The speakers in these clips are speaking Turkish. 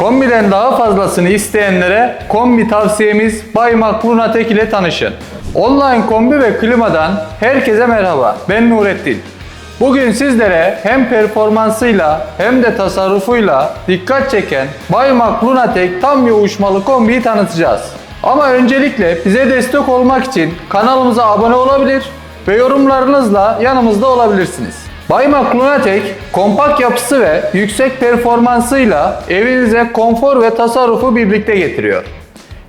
Kombiden daha fazlasını isteyenlere kombi tavsiyemiz Baymak Lunatek ile tanışın. Online kombi ve klimadan herkese merhaba. Ben Nurettin. Bugün sizlere hem performansıyla hem de tasarrufuyla dikkat çeken Baymak Lunatek tam yoğuşmalı kombiyi tanıtacağız. Ama öncelikle bize destek olmak için kanalımıza abone olabilir ve yorumlarınızla yanımızda olabilirsiniz. Baymak Lunatek, kompakt yapısı ve yüksek performansıyla evinize konfor ve tasarrufu birlikte getiriyor.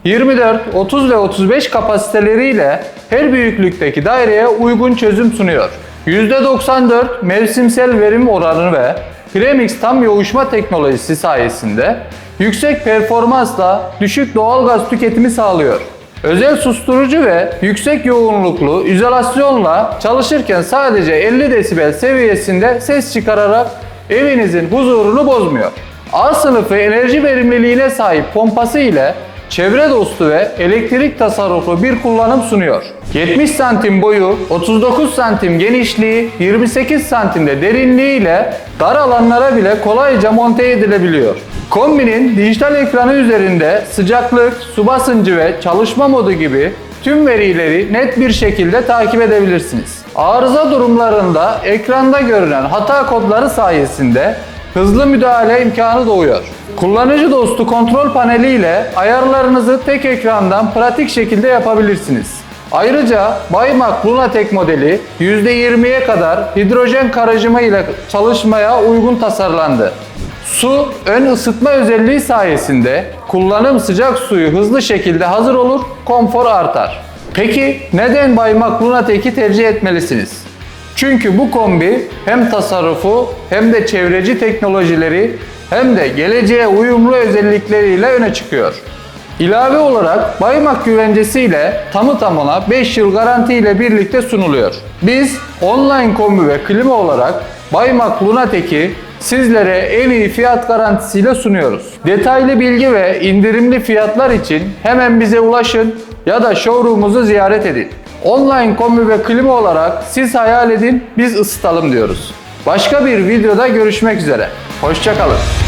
24, 30 ve 35 kapasiteleriyle her büyüklükteki daireye uygun çözüm sunuyor. %94 mevsimsel verim oranı ve Premix tam yoğuşma teknolojisi sayesinde yüksek performansla düşük doğalgaz tüketimi sağlıyor. Özel susturucu ve yüksek yoğunluklu izolasyonla çalışırken sadece 50 desibel seviyesinde ses çıkararak evinizin huzurunu bozmuyor. A sınıfı enerji verimliliğine sahip pompası ile çevre dostu ve elektrik tasarruflu bir kullanım sunuyor. 70 santim boyu, 39 santim genişliği, 28 santimde derinliği ile dar alanlara bile kolayca monte edilebiliyor. Kombinin dijital ekranı üzerinde sıcaklık, su basıncı ve çalışma modu gibi tüm verileri net bir şekilde takip edebilirsiniz. Arıza durumlarında ekranda görünen hata kodları sayesinde hızlı müdahale imkanı doğuyor. Kullanıcı dostu kontrol paneli ile ayarlarınızı tek ekrandan pratik şekilde yapabilirsiniz. Ayrıca Baymak Lunatek modeli %20'ye kadar hidrojen karışımı ile çalışmaya uygun tasarlandı. Su ön ısıtma özelliği sayesinde kullanım sıcak suyu hızlı şekilde hazır olur, konfor artar. Peki neden Baymak Lunatek'i tercih etmelisiniz? Çünkü bu kombi hem tasarrufu hem de çevreci teknolojileri hem de geleceğe uyumlu özellikleriyle öne çıkıyor. İlave olarak Baymak güvencesi ile tamı tamına 5 yıl garanti ile birlikte sunuluyor. Biz online kombi ve klima olarak Baymak Lunatek'i sizlere en iyi fiyat garantisiyle sunuyoruz. Detaylı bilgi ve indirimli fiyatlar için hemen bize ulaşın ya da showroom'umuzu ziyaret edin. Online kombi ve klima olarak siz hayal edin, biz ısıtalım diyoruz. Başka bir videoda görüşmek üzere. Hoşçakalın.